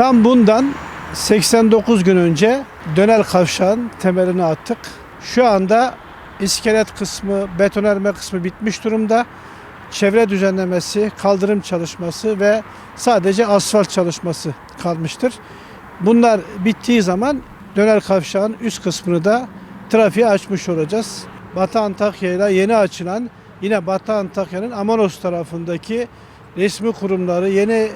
Tam bundan 89 gün önce Dönel Kavşağı'nın temelini attık. Şu anda iskelet kısmı, betonarme kısmı bitmiş durumda. Çevre düzenlemesi, kaldırım çalışması ve sadece asfalt çalışması kalmıştır. Bunlar bittiği zaman Dönel Kavşağı'nın üst kısmını da trafiğe açmış olacağız. Batı Antakya'yla yeni açılan yine Batı Antakya'nın Amanos tarafındaki resmi kurumları, yeni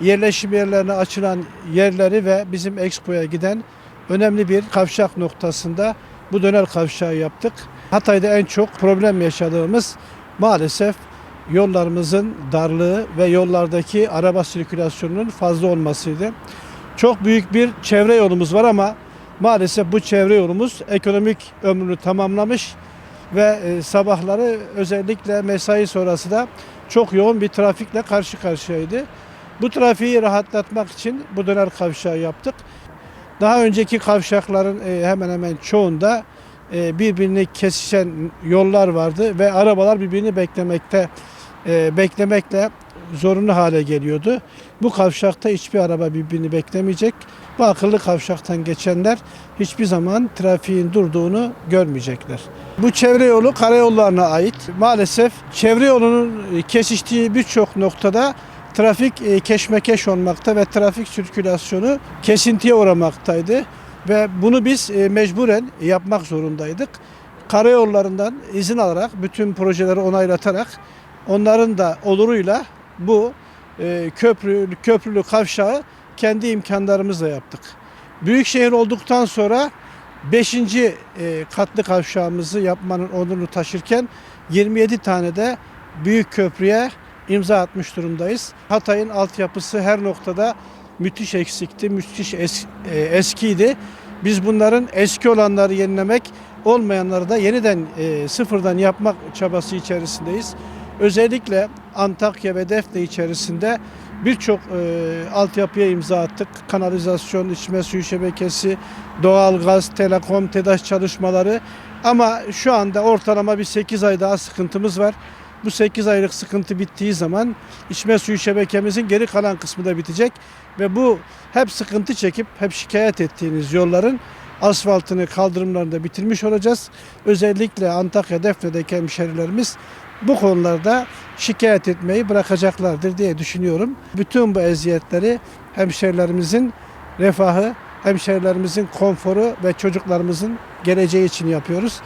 yerleşim yerlerine açılan yerleri ve bizim Expo'ya giden önemli bir kavşak noktasında bu dönel kavşağı yaptık. Hatay'da en çok problem yaşadığımız maalesef yollarımızın darlığı ve yollardaki araba sirkülasyonunun fazla olmasıydı. Çok büyük bir çevre yolumuz var ama maalesef bu çevre yolumuz ekonomik ömrünü tamamlamış ve e, sabahları özellikle mesai sonrası da çok yoğun bir trafikle karşı karşıyaydı. Bu trafiği rahatlatmak için bu döner kavşağı yaptık. Daha önceki kavşakların e, hemen hemen çoğunda e, birbirini kesişen yollar vardı ve arabalar birbirini beklemekte e, beklemekle zorunlu hale geliyordu. Bu kavşakta hiçbir araba birbirini beklemeyecek. Bu akıllı kavşaktan geçenler hiçbir zaman trafiğin durduğunu görmeyecekler. Bu çevre yolu karayollarına ait. Maalesef çevre yolunun kesiştiği birçok noktada trafik e, keşmekeş olmakta ve trafik sirkülasyonu kesintiye uğramaktaydı. Ve bunu biz e, mecburen yapmak zorundaydık. Karayollarından izin alarak, bütün projeleri onaylatarak onların da oluruyla bu e, köprü, köprülü kavşağı kendi imkanlarımızla yaptık. Büyükşehir olduktan sonra 5. katlı kavşağımızı yapmanın onurunu taşırken 27 tane de büyük köprüye imza atmış durumdayız. Hatay'ın altyapısı her noktada müthiş eksikti, müthiş es- e, eskiydi. Biz bunların eski olanları yenilemek, olmayanları da yeniden e, sıfırdan yapmak çabası içerisindeyiz. Özellikle Antakya ve Defne içerisinde birçok e, altyapıya imza attık. Kanalizasyon, içme suyu şebekesi, doğalgaz, telekom, TEDAŞ çalışmaları. Ama şu anda ortalama bir 8 ay daha sıkıntımız var. Bu 8 aylık sıkıntı bittiği zaman içme suyu şebekemizin geri kalan kısmı da bitecek. Ve bu hep sıkıntı çekip hep şikayet ettiğiniz yolların asfaltını, kaldırımlarını da bitirmiş olacağız. Özellikle Antakya, Defne'deki hemşerilerimiz bu konularda şikayet etmeyi bırakacaklardır diye düşünüyorum. Bütün bu eziyetleri hemşerilerimizin refahı, hemşerilerimizin konforu ve çocuklarımızın geleceği için yapıyoruz.